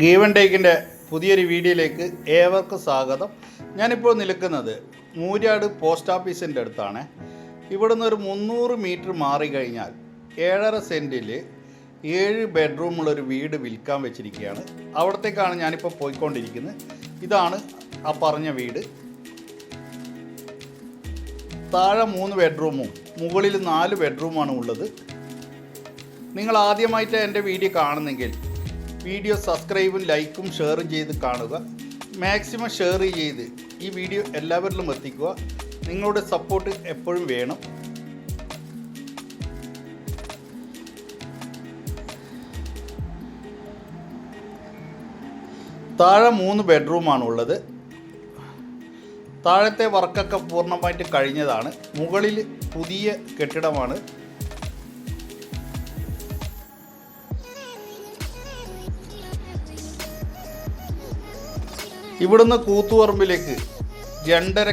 Given ടേക്കിന്റെ പുതിയൊരു വീഡിയോയിലേക്ക് ഏവർക്കും സ്വാഗതം. ഞാനിപ്പോൾ നിൽക്കുന്നത് മൂര്യാട് പോസ്റ്റ് ഓഫീസിന്റെ അടുത്താണ്. ഇവിടെ നിന്ന് ഒരു മുന്നൂറ് മീറ്റർ മാറി കഴിഞ്ഞാൽ ഏഴര സെന്റിൽ ഏഴ് ബെഡ്റൂമുള്ളൊരു വീട് വിൽക്കാൻ വെച്ചിരിക്കുകയാണ്. അവിടത്തേക്കാണ് ഞാനിപ്പോൾ പോയിക്കൊണ്ടിരിക്കുന്നത്. ഇതാണ് ആ പറഞ്ഞ വീട്. താഴെ മൂന്ന് ബെഡ്റൂമും മുകളിൽ നാല് ബെഡ്റൂമാണ് ഉള്ളത്. നിങ്ങൾ ആദ്യമായിട്ട് എന്റെ വീഡിയോ കാണുന്നെങ്കിൽ വീഡിയോ സബ്സ്ക്രൈബും ലൈക്കും ഷെയറും ചെയ്ത് കാണുക. മാക്സിമം ഷെയർ ചെയ്ത് ഈ വീഡിയോ എല്ലാവരിലും എത്തിക്കുക. നിങ്ങളുടെ സപ്പോർട്ട് എപ്പോഴും വേണം. താഴെ മൂന്ന് ബെഡ്റൂമാണ് ഉള്ളത് താഴത്തെ വർക്കൊക്കെ പൂർണമായിട്ട് കഴിഞ്ഞതാണ്. മുകളിൽ പുതിയ കെട്ടിടമാണ്. ഇവിടുന്ന് കൂത്തുപറമ്പിലേക്ക് രണ്ടര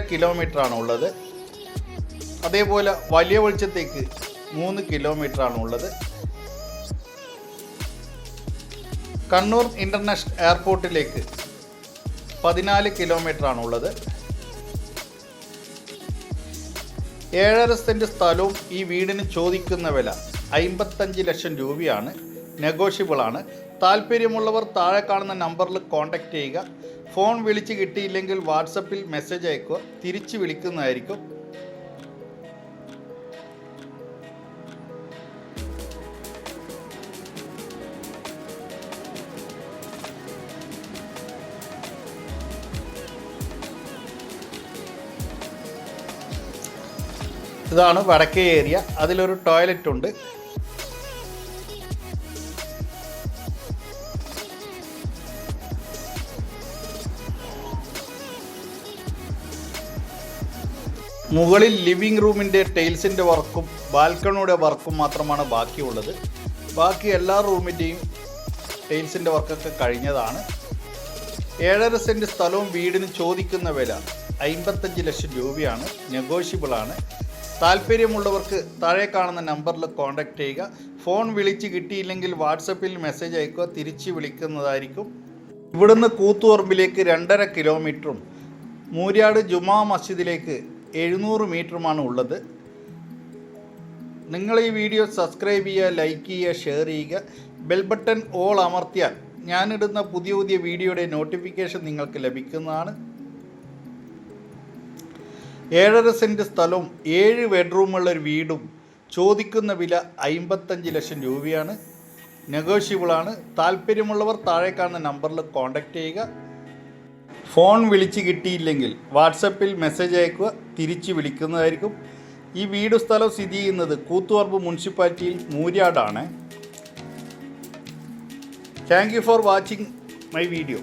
ആണ് ഉള്ളത് അതേപോലെ വലിയ വെളിച്ചത്തേക്ക് മൂന്ന് ആണ് ഉള്ളത് കണ്ണൂർ ഇന്റർനാഷണൽ എയർപോർട്ടിലേക്ക് പതിനാല് ആണ് ഉള്ളത് ഏഴര സെന്റ് സ്ഥലവും ഈ വീടിന് ചോദിക്കുന്ന വില അമ്പത്തഞ്ച് ലക്ഷം രൂപയാണ്. നെഗോഷ്യബിളാണ്. താല്പര്യമുള്ളവർ താഴെ കാണുന്ന നമ്പറിൽ കോൺടാക്റ്റ് ചെയ്യുക. ഫോൺ വിളിച്ച് കിട്ടിയില്ലെങ്കിൽ വാട്സപ്പിൽ മെസ്സേജ് അയക്കുക. തിരിച്ച് വിളിക്കുന്നതായിരിക്കും. ഇതാണ് വടക്കേ ഏരിയ. അതിലൊരു ടോയ്ലറ്റ് ഉണ്ട് മുകളിൽ ലിവിംഗ് റൂമിന്റെ ടൈൽസിന്റെ വർക്കും ബാൽക്കണിയുടെ വർക്കും മാത്രമാണ് ബാക്കിയുള്ളത്. ബാക്കി എല്ലാ റൂമിന്റെയും ടൈൽസിന്റെ വർക്കൊക്കെ കഴിഞ്ഞതാണ്. ഏഴര സെന്റ് സ്ഥലവും വീടിന് ചോദിക്കുന്ന വില അമ്പത്തഞ്ച് ലക്ഷം രൂപയാണ്. നെഗോഷ്യബിളാണ്. താല്പര്യമുള്ളവർക്ക് താഴെ കാണുന്ന നമ്പറിൽ കോൺടാക്റ്റ് ചെയ്യുക. ഫോൺ വിളിച്ച് കിട്ടിയില്ലെങ്കിൽ വാട്സപ്പിൽ മെസ്സേജ് അയക്കുക. തിരിച്ച് വിളിക്കുന്നതായിരിക്കും. ഇവിടുന്ന് കൂത്തുപറമ്പിലേക്ക് രണ്ടര കിലോമീറ്ററും മൂര്യാട് ജുമാ മസ്ജിദിലേക്ക് എഴുന്നൂറ് മീറ്ററുമാണ് ഉള്ളത്. നിങ്ങൾ ഈ വീഡിയോ സബ്സ്ക്രൈബ് ചെയ്യുക ലൈക്ക് ചെയ്യുക ഷെയർ ചെയ്യുക. ബെൽ ബട്ടൺ ഓൾ അമർത്തിയാൽ ഞാനിടുന്ന പുതിയ പുതിയ വീഡിയോയുടെ നോട്ടിഫിക്കേഷൻ നിങ്ങൾക്ക് ലഭിക്കുന്നതാണ്. ഏഴര സെന്റ് സ്ഥലവും ഏഴ് ബെഡ്റൂമുള്ള ഒരു വീടും ചോദിക്കുന്ന വില അമ്പത്തഞ്ച് ലക്ഷം രൂപയാണ്. നെഗോഷ്യബിളാണ് താല്പര്യമുള്ളവർ താഴെ കാണുന്ന നമ്പറിൽ കോൺടാക്റ്റ് ചെയ്യുക. ഫോൺ വിളിച്ച് കിട്ടിയില്ലെങ്കിൽ വാട്സപ്പിൽ മെസ്സേജ് അയക്കുക തിരിച്ച് വിളിക്കുന്നതായിരിക്കും. ഈ വീട് സ്ഥലം സ്ഥിതി ചെയ്യുന്നത് കൂത്തുപറമ്പ് മുനിസിപ്പാലിറ്റിയിൽ മൂര്യാടാണ്. Thank you for watching my video